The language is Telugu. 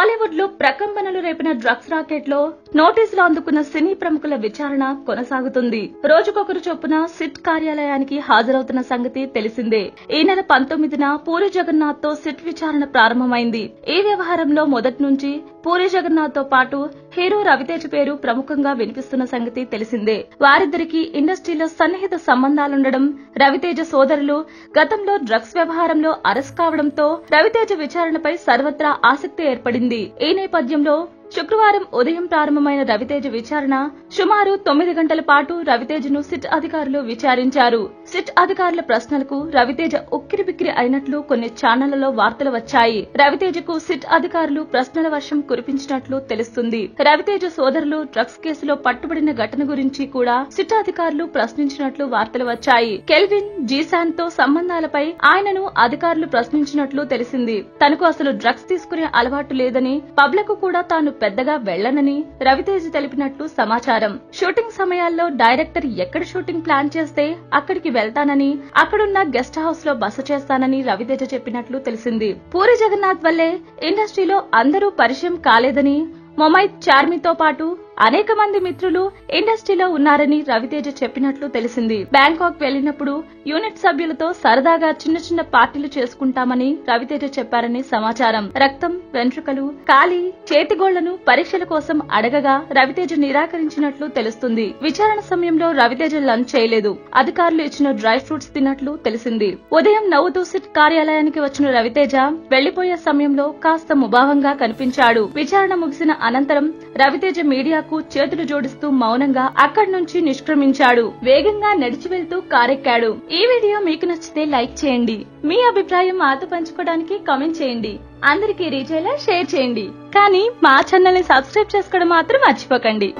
టాలీవుడ్లో ప్రకంపనలు రేపిన డ్రగ్స్ రాకెట్లో నోటీసులు అందుకున్న సినీ ప్రముఖుల విచారణ కొనసాగుతుంది. రోజుకొకరు చొప్పున సిట్ కార్యాలయానికి హాజరవుతున్న సంగతి తెలిసిందే. ఈ నెల పంతొమ్మిదిన పూరి జగన్నాథ్తో సిట్ విచారణ ప్రారంభమైంది. ఈ వ్యవహారంలో మొదటి నుంచి పూరి జగన్నాథ్తో పాటు హీరో రవితేజ పేరు ప్రముఖంగా వినిపిస్తున్న సంగతి తెలిసిందే. వారిద్దరికి ఇండస్ట్రీలో సన్నిహిత సంబంధాలుండడం రవితేజ సోదరులు గతంలో డ్రగ్స్ వ్యవహారంలో అరెస్ట్ కావడంతో రవితేజ విచారణపై సర్వత్రా ఆసక్తి ఏర్పడింది. ఈ నేపథ్యంలో శుక్రవారం ఉదయం ప్రారంభమైన రవితేజ విచారణ సుమారు తొమ్మిది గంటల పాటు రవితేజను సిట్ అధికారులు విచారించారు. సిట్ అధికారుల ప్రశ్నలకు రవితేజ ఉక్కిరిబిక్కిరి అయినట్లు కొన్ని ఛానళ్ళలో వార్తలు వచ్చాయి. రవితేజకు సిట్ అధికారులు ప్రశ్నల వర్షం కురిపించినట్లు తెలుస్తుంది. రవితేజ సోదరులు డ్రగ్స్ కేసులో పట్టుబడిన ఘటన గురించి కూడా సిట్ అధికారులు ప్రశ్నించినట్లు వార్తలు వచ్చాయి. కెల్విన్ జీశాన్తో సంబంధాలపై ఆయనను అధికారులు ప్రశ్నించినట్లు తెలిసింది. తనకు అసలు డ్రగ్స్ తీసుకునే అలవాటు లేదని పబ్లకు కూడా తాను పెద్దగా వెళ్ళనని రవితేజ తెలిపినట్లు సమాచారం. షూటింగ్ సమయాల్లో డైరెక్టర్ ఎక్కడ షూటింగ్ ప్లాన్ చేస్తే అక్కడికి వెళ్తానని అక్కడున్న గెస్ట్ హౌస్లో బస చేస్తానని రవితేజ చెప్పినట్లు తెలిసింది. పూరి జగన్నాథ్ వల్లే ఇండస్ట్రీలో అందరూ పరిచయం కాలేదని మొమైత్ చార్మితో పాటు అనేక మంది మిత్రులు ఇండస్ట్రీలో ఉన్నారని రవితేజ చెప్పినట్లు తెలిసింది. బ్యాంకాక్ వెళ్ళినప్పుడు యూనిట్ సభ్యులతో సరదాగా చిన్న చిన్న పార్టీలు చేసుకుంటామని రవితేజ చెప్పారని సమాచారం. రక్తం వెంట్రుకలు కాలి చేతిగోళ్ళను పరీక్షల కోసం అడగగా రవితేజ నిరాకరించినట్లు తెలుస్తుంది. విచారణ సమయంలో రవితేజ లంచ్ చేయలేదు. అధికారులు ఇచ్చిన డ్రై ఫ్రూట్స్ తిన్నట్లు తెలిసింది. ఉదయం నవ్వుతూ సిట్ కార్యాలయానికి వచ్చిన రవితేజ వెళ్ళిపోయే సమయంలో కాస్త ముభావంగా కనిపించాడు. విచారణ ముగిసిన అనంతరం రవితేజ మీడియాకు చేతులు జోడిస్తూ మౌనంగా అక్కడి నుంచి నిష్క్రమించాడు. వేగంగా నడిచి వెళ్తూ కారెక్కాడు. ఈ వీడియో మీకు నచ్చితే లైక్ చేయండి. మీ అభిప్రాయం మాతో పంచుకోవడానికి కామెంట్ చేయండి. అందరికీ రీచ్ అయ్యేలా షేర్ చేయండి. కానీ మా ఛానల్ని సబ్స్క్రైబ్ చేసుకోవడం మాత్రం మర్చిపోకండి.